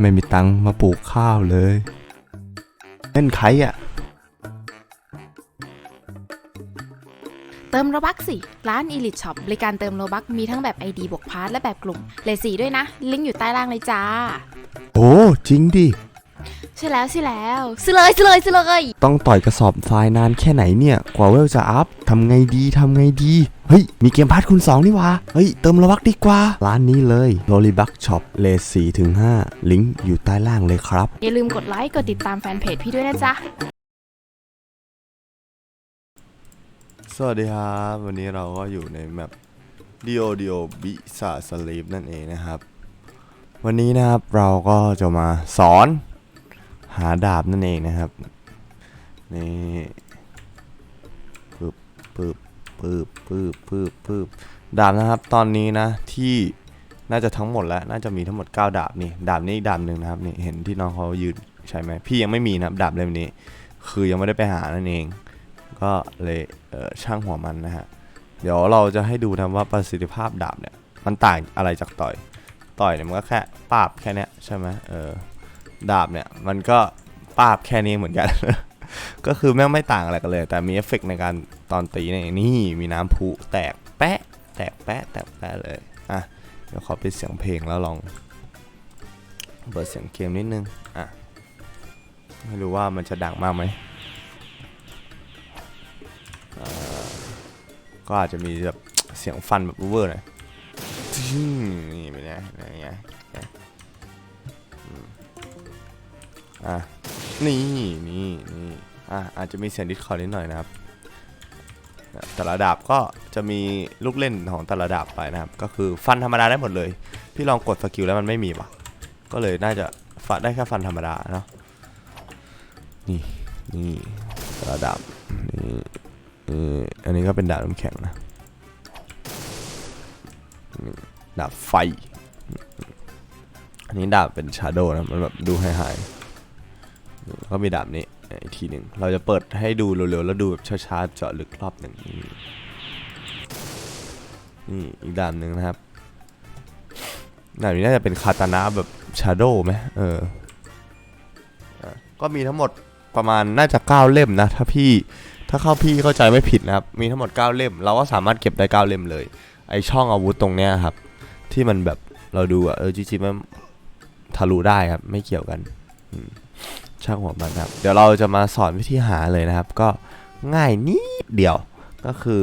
ไม่มีตังค์มาปลูกข้าวเลยเล่นใครอะเติมโลบักสิ ร้าน Elite Shop บริการเติมโลบักมีทั้งแบบ ID บวกพาร์ทและแบบกลุ่มเลทสีด้วยนะ ลิงก์อยู่ใต้ล่างเลยจ้า โอ้จริงดิ ใช่แล้วใช่แล้วซื้อเลยซื้อเลยซื้อเลยต้องต่อยกระสอบทรายนานแค่ไหนเนี่ย กว่าเวลจะอัพทำไงดีทำไงดี เฮ้ย มีเกมพาร์ทคูณ2นี่หวะเฮ้ย เติมระวักดีกว่า ร้านนี้เลย l o l i b u c Shop เลท4ถึง5ลิงก์อยู่ใต้ล่างเลยครับ อย่าลืมกดไลค์กดติดตามแฟนเพจพี่ด้วยนะจ๊ะ สวัสดีครับ วันนี้เราก็อยู่ในแมป Dio Dio b i s a Sleep นั่นเองนะครับ วันนี้นะครับเราก็จะมาสอน หาดาบนั่นเองนะครับนี่ปึ๊บปึ๊บปึ๊บปึ๊บปึ๊บปึ๊บดาบนะครับตอนนี้นะที่น่าจะทั้งหมดแล้วน่าจะมีทั้งหมด 9 ดาบนี่ดาบนี้อีกดาบหนึ่งนะครับนี่เห็นที่น้องเขายืนใช่ไหมพี่ยังไม่มีนะดาบเล่มนี้ คือยังไม่ได้ไปหานั่นเอง ก็เลยเออช่างหัวมันนะฮะเดี๋ยวเราจะให้ดูนะว่าประสิทธิภาพดาบเนี่ยมันต่างอะไรจากต่อย ต่อยเนี่ยมันก็แค่ปาบแค่นี้ใช่ไหมเออ ดาบเนี่ย มันก็ปาบแค่นี้เหมือนกัน ก็คือแม่งไม่ต่างอะไรกันเลย แต่มีเอฟเฟกต์ในการตอนตีเนี่ยนี่มีน้ำพุแตกแปะแตกแปะแตกแปะเลย อะ เดี๋ยวขอปิดเสียงเพลงแล้วลอง เปิดเสียงเกมนิดนึง อะ ไม่รู้ว่ามันจะดังมากไหมก็อาจจะมีแบบเสียงฟันแบบเวอร์หน่อยนี่เป็นไงเป็นไง อะนี่นี่นี่อะอาจจะมีเสียงดิสคอร์นิดหน่อยนะครับ แต่ละดาบก็จะมีลูกเล่นของแต่ละดาบไปนะครับ ก็คือฟันธรรมดาได้หมดเลย พี่ลองกดสกิลแล้วมันไม่มีว่ะก็เลยน่าจะฟันได้แค่ฟันธรรมดาเนาะนี่นี่แต่ละดาบนี่อันนี้ก็เป็นดาบน้ำแข็งนะดาบไฟ อันนี้ดาบเป็นชาโดนะ มันแบบดูหายๆ ก็มีดาบนี้อีกทีหนึ่งเราจะเปิดให้ดูเร็วๆ แล้วดูแบบช้าๆเจาะลึกรอบหนึ่งนี่อีกดาบหนึ่งนะครับดาบนี้น่าจะเป็นคาตานะแบบชาโดไหมเออก็มีทั้งหมดประมาณน่าจะ 9 เล่มนะ ถ้าพี่ถ้าเข้าพี่เข้าใจไม่ผิดนะครับ มีทั้งหมด 9 เล่ม เราก็สามารถเก็บได้ 9 เล่มเลย ไอช่องอาวุธตรงเนี้ยครับ ที่มันแบบเราดูอะเออจริงๆมันทะลุได้ครับ ไม่เกี่ยวกันอืม ช่างหัวมันครับ เดี๋ยวเราจะมาสอนวิธีหาเลยนะครับ ก็ง่ายนิดเดียว ก็คือ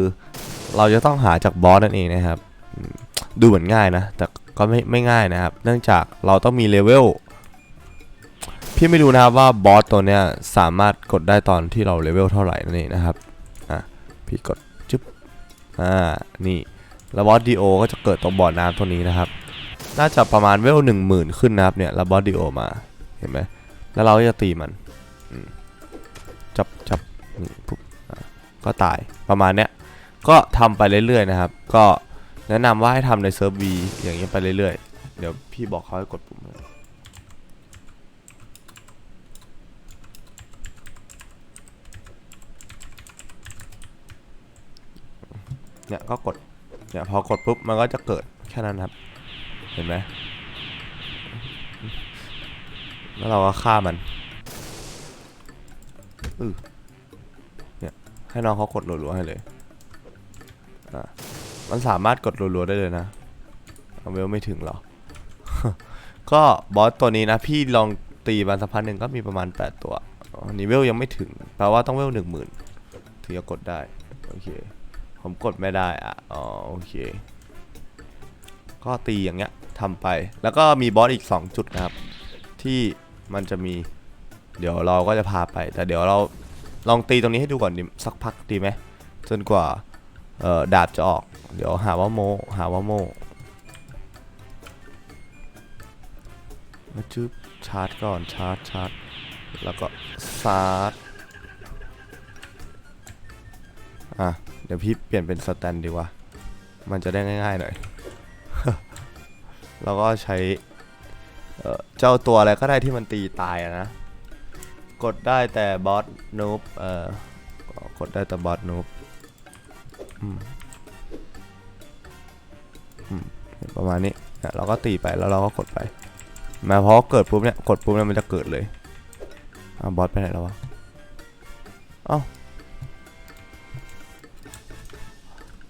เราจะต้องหาจากบอสนั่นเองนะครับ ดูเหมือนง่ายนะ แต่ก็ไม่ไม่ง่ายนะครับ เนื่องจากเราต้องมีเลเวล พี่ไม่รู้นะครับว่าบอสตัวเนี้ยสามารถกดได้ตอนที่เราเลเวลเท่าไหร่นั่นเองนะครับ อะ พี่กดจึ๊บ อ่า นี่ แล้วบอสดีโอก็จะเกิดตรงบ่อน้ำตัวนี้นะครับ น่าจะประมาณเวลหนึ่งหมื่นขึ้นนะครับเนี่ย แล้วบอสดีโอมา เห็นไหม แล้วเราก็จะตีมันจับจับปุ๊บก็ตายประมาณเนี้ยก็ทำไปเรื่อยๆนะครับ ก็แนะนำว่าให้ทำในเซิร์ฟวีอย่างนี้ยไปเรื่อยๆ เดี๋ยวพี่บอกเขาให้กดปุ่มเลยเนี่ยก็กดเนี่ยพอกดปุ๊บมันก็จะเกิดแค่นั้นครับ เห็นไหม แล้วเราก็ฆ่ามันอือเนี่ยให้น้องเขากดรัวๆให้เลยอะมันสามารถกดรัวๆได้เลยนะเอาเวลไม่ถึงหรอ ก็บอสตัวนี้นะ พี่ลองตีมันสักพักหนึ่งก็มีประมาณ 8 ตัวนี่เวลยังไม่ถึง แปลว่าต้องเวลหนึ่งหมื่นถึงจะกดได้ โอเค ผมกดไม่ได้อะ อ๋อ โอเค ก็ตีอย่างเงี้ยทำไป แล้วก็มีบอสอีก 2 จุดนะครับ ที่ มันจะมี เดี๋ยวเราก็จะพาไป แต่เดี๋ยวเราลองตีตรงนี้ให้ดูก่อนดิสักพักดีไหมจนกว่าเออดาบจะออก เดี๋ยวหาว่าโมหาว่าโมมาจึ๊บชาร์จก่อนชาร์จชาร์จแล้วก็ซาร์จอะเดี๋ยวพี่เปลี่ยนเป็นสแตนดีกว่า มันจะได้ง่ายๆหน่อย แล้วก็ใช้ เจ้าตัวอะไรก็ได้ที่มันตีตายนะ กดได้แต่บอสนูบเอ่อกดได้แต่บอสนูบอืมอืมประมาณนี้เนี่ยเราก็ตีไปแล้วเราก็กดไป มาเพราะเกิดปุ๊บเนี่ยกดปุ๊บเนี่ยมันจะเกิดเลยอ้าบอสไปไหนแล้ววะเอ้า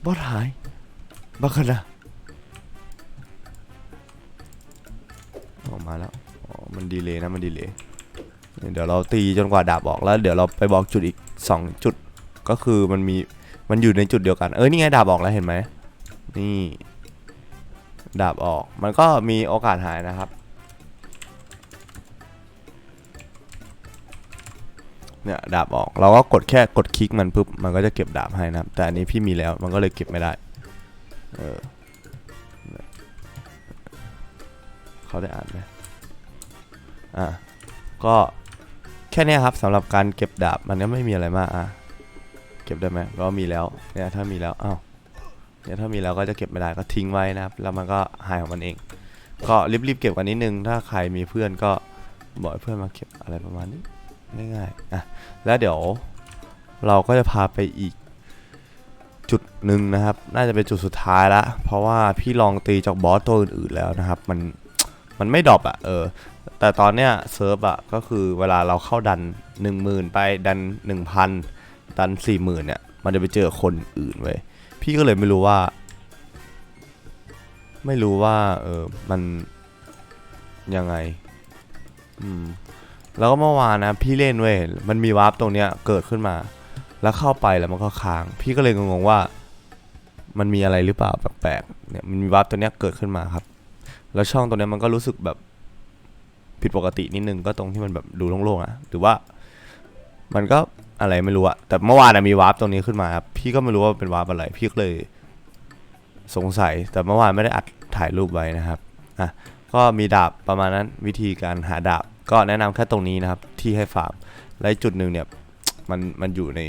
บอสหายบ้าขนา มาแล้วอ๋อมันดีเลยนะมันดีเลยเดี๋ยวเราตีจนกว่าดาบออกแล้ว เดี๋ยวเราไปบอกจุดอีกสองจุดก็คือมันมีมันอยู่ในจุดเดียวกัน เออนี่ไงดาบออกแล้วเห็นไหมนี่ดาบออก มันก็มีโอกาสหายนะครับเนี่ยดาบออกเราก็กดแค่กดคลิกมันปุ๊บมันก็จะเก็บดาบให้นะครับแต่อันนี้พี่มีแล้วมันก็เลยเก็บไม่ได้เออเขาได้อ่านไหม อะก็แค่นี้ครับสำหรับการเก็บดาบมันก็ไม่มีอะไรมากอะเก็บได้ไหมก็มีแล้วเนี่ยถ้ามีแล้วอ้าวเนี่ยถ้ามีแล้วก็จะเก็บไม่ได้ก็ทิ้งไว้นะครับ แล้วมันก็หายของมันเอง ก็รีบๆเก็บกันนิดนึง ถ้าใครมีเพื่อนก็บอกเพื่อนมาเก็บอะไรประมาณนี้ง่ายๆอะแล้วเดี๋ยวเราก็จะพาไปอีกจุดหนึ่งนะครับ น่าจะเป็นจุดสุดท้ายละเพราะว่าพี่ลองตีจากบอสตัวอื่นๆแล้วนะครับ มัน มันไม่ดรอปอะเออ แต่ตอนเนี้ยเซิร์ฟอะก็คือเวลาเราเข้าดัน 1 0,000 ไปดัน 1,000 ดัน 40,000เนี่ย มันจะไปเจอคนอื่นเว้ย พี่ก็เลยไม่รู้ว่า ไม่รู้ว่า เออ มันยังไง อืม แล้วก็เมื่อวานนะ พี่เล่นเว้ย มันมีวาร์ปตรงเนี้ยเกิดขึ้นมา แล้วเข้าไปแล้วมันก็ค้าง พี่ก็เลยงงว่า มันมีอะไรหรือเปล่าแปลกๆ เนี่ย มันมีวาร์ปตัวเนี้ยเกิดขึ้นมาครับ แล้วช่องตัวเนี้มันก็รู้สึกแบบผิดปกตินิดนึงก็ตรงที่มันแบบดูโล่งๆอะหรือว่า มันก็อะไรไม่รู้อะแต่เมื่อวานอะมีวาร์ปตรงนี้ขึ้นมาครับพี่ก็ไม่รู้ว่าเป็นวาร์ปอะไร พี่ก็เลยสงสัย แต่เมื่อวานไม่ได้อัดถ่ายรูปไว้นะครับอะก็มีดาบประมาณนั้นวิธีการหาดาบ ก็แนะนำแค่ตรงนี้นะครับ ที่ให้ฟาร์มและจุดหนึ่งเนี่ยมันมันอยู่ใน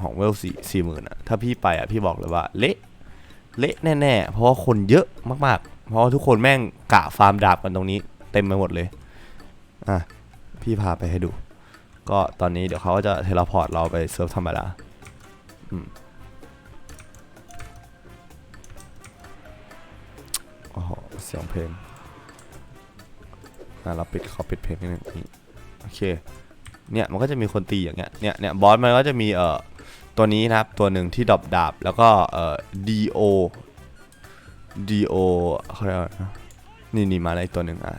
ของเวลสี่สี่หมื่นอะถ้าพี่ไปอะพี่บอกเลยว่าเละเละแน่ๆเพราะว่าคนเยอะมากๆ เพราะทุกคนแม่งกะฟาร์มดาบกันตรงนี้ เต็มไปหมดเลย อะ พี่พาไปให้ดู ก็ตอนนี้เดี๋ยวเขาก็จะเทเลพอร์ตเราไปเซิร์ฟธรรมดาอืมโอ้โหเสียงเพลงอะเราปิดเขาปิดเพลงนิดนึงนี่โอเค เนี่ยมันก็จะมีคนตีอย่างเงี้ย เนี่ยเนี่ยบอสมันก็จะมีเอ่อตัวนี้นะครับ ตัวหนึ่งที่ดรอปดาบ แล้วก็เอ่อ do do เขาเรียกว่านะนี่นี่มาอะไรตัวหนึ่งอะ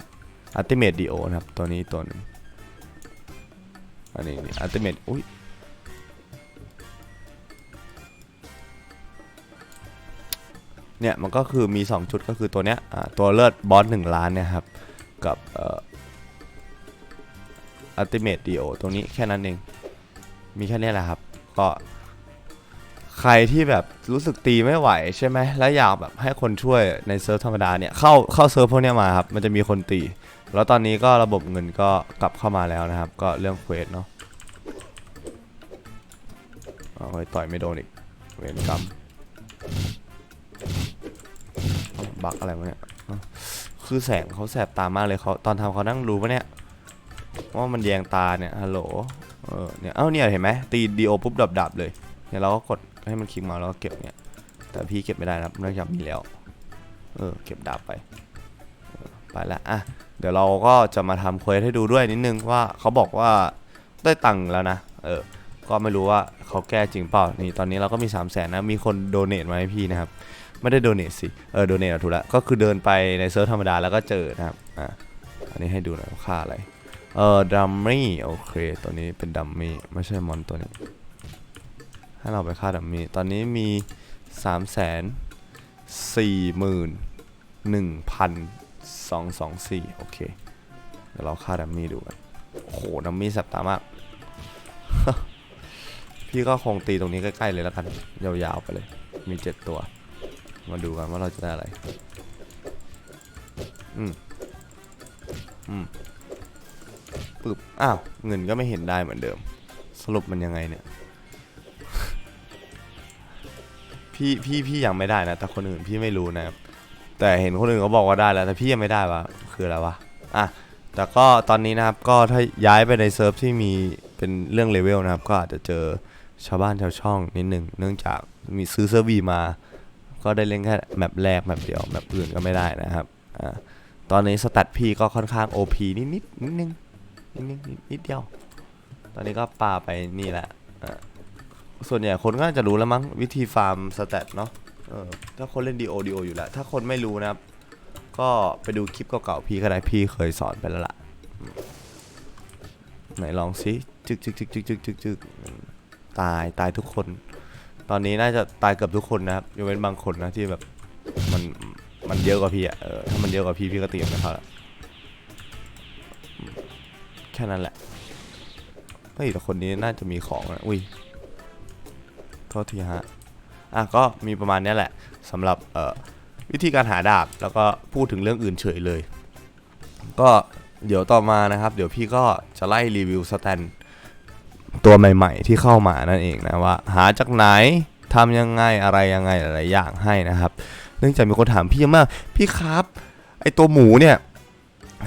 ultimate do นะครับ ตัวนี้ตัวหนึ่งอันนี้นี่ ultimate อุ้ยเนี่ยมันก็คือมี2จุดก็คือตัวเนี้ยตัวเลือดบอส1ล้านเนี่ยครับ กับอ่อ Ultimate Dio ตรงนี้แค่นั้นเอง มีแค่นี้แหละครับ ก็ ใครที่แบบรู้สึกตีไม่ไหวใช่ไหมแล้วอยากแบบให้คนช่วยในเซิร์ฟธรรมดาเนี่ยเข้าเข้าเซิร์ฟพวกเนี้ยมาครับมันจะมีคนตี แล้วตอนนี้ก็ระบบเงินก็กลับเข้ามาแล้วนะครับ ก็เรื่องเควสเนาะเอาไปต่อยไม่โดนอีกเวรกรรมบักอะไรวะเนี่ยเอ้าคือแสงเขาแสบตามากเลยเขาตอนทำเขานั่งรู้ปะเนี่ยว่ามันแยงตาเนี่ยฮัลโหลเออเนี่ยเอ้าเนี่ยเห็นไหมตีดีโอปุ๊บดับดับเลยเนี่ยเราก็กด ให้มันคลิกมาแล้วก็เก็บเนี่ย แต่พี่เก็บไม่ได้นะครับเนื่องจากมีแล้ว เออ เก็บดาบไป ไปละอะ เดี๋ยวเราก็จะมาทำเควสให้ดูด้วยนิดนึงว่าเขาบอกว่าได้ตังค์แล้วนะ เออ ก็ไม่รู้ว่าเขาแก้จริงเปล่า นี่ตอนนี้เราก็มี 3 0 0แสนนะ มีคนโดเนทมาให้พี่นะครับ ไม่ได้โดเนทสิ เออ โดเนทถูกล้วก็คือเดินไปในเซิร์ฟธรรมดาแล้วก็เจอนะครับ อะ อันนี้ให้ดูหน่อยว่าค่าอะไร เออดัมมี่ โอเค ตัวนี้เป็นดัมมี่ ไม่ใช่มอนตัวนี้ ให้เราไปค่าดัมมี่ตอนนี้มี3ามแสนสี่หมื่นหนึ่งพันสองสองสี่โอเค เดี๋ยวเราค่าดัมมี่ดูกัน โอ้โห ดัมมี่แสบตามาก พี่ก็คงตีตรงนี้ใกล้ๆเลยแล้วกัน ยาวๆไปเลย มีเจ็ดตัว มาดูกันว่าเราจะได้อะไร อืม อืมปึ๊บ อ้าว เงินก็ไม่เห็นได้เหมือนเดิม สรุปมันยังไงเนี่ย พี่พี่พี่ยังไม่ได้นะ แต่คนอื่นพี่ไม่รู้นะครับ แต่เห็นคนอื่นเขาบอกว่าได้แล้ว แต่พี่ยังไม่ได้วะคืออะไรวะอะแต่ก็ตอนนี้นะครับก็ถ้าย้ายไปในเซิร์ฟที่มีเป็นเรื่องเลเวลนะครับ ก็อาจจะเจอชาวบ้านชาวช่องนิดหนึ่งเนื่องจากมีซื้อเซิร์ฟวีมา ก็ได้เล่นแค่แมปแรกแมปเดียวแมปอื่นก็ไม่ได้นะครับอ่าตอนนี้สแตพี่ก็ค่อนข้าง OP นิดนิดนิดนึงนิดนิดนิดเดียว ตอนนี้ก็ปาไปนี่แหละอะ ส่วนใหญ่คนก็น่าจะรู้แล้วมั้งวิธีฟาร์มสแตทเนาะเออถ้าคนเล่นดีโอดีโออยู่แล้ว ถ้าคนไม่รู้นะครับ ก็ไปดูคลิปเก่าๆพี่ก็ได้พี่เคยสอนไปแล้วล่ะ ไหนลองสิจึกจึกจึกจึกจึกจึกจึกตายตายทุกคน ตอนนี้น่าจะตายเกือบทุกคนนะครับยกเว้นบางคนนะที่แบบมันมันเยอะกว่าพี่อะเออถ้ามันเยอะกว่าพี่พี่ก็เตรียมนะครับแค่นั้นแหละเฮ้ยแต่คนนี้น่าจะมีของนะอุ้ย โทษทีฮะ อะก็มีประมาณนี้แหละสำหรับวิธีการหาดาบแล้วก็พูดถึงเรื่องอื่นเฉยเลย ก็เดี๋ยวต่อมานะครับ เดี๋ยวพี่ก็จะไล่รีวิวสแตนตัวใหม่ ๆ ที่เข้ามานั่นเองนะว่า หาจากไหนทำยังไงอะไรยังไงหลายๆอย่างให้นะครับ เนื่องจากมีคนถามพี่มาก พี่ครับ ไอตัวหมูเนี่ย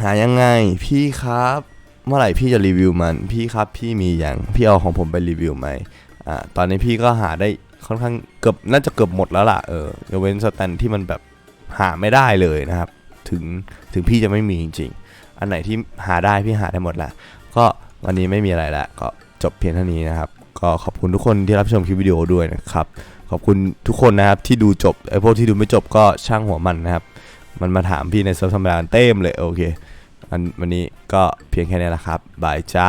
หายังไงพี่ครับ เมื่อไหร่พี่จะรีวิวมัน พี่ครับพี่มีอย่างพี่เอาของผมไปรีวิวไหม อ่าตอนนี้พี่ก็หาได้ค่อนข้างเกือบน่าจะเกือบหมดแล้วล่ะเออยกเว้นสแตนที่มันแบบหาไม่ได้เลยนะครับ ถึงถึงพี่จะไม่มีจริง ๆ อันไหนที่หาได้พี่หาได้หมดละก็วันนี้ไม่มีอะไรละก็จบเพียงเท่านี้นะครับ ก็ขอบคุณทุกคนที่รับชมคลิปวิดีโอด้วยนะครับ ขอบคุณทุกคนนะครับที่ดูจบไอ้พวกที่ดูไม่จบก็ช่างหัวมันนะครับ มันมาถามพี่ในเซิร์ฟธรรมดาเต็มเลยโอเคอันวันนี้ก็เพียงแค่นี้แหละครับบายจ้า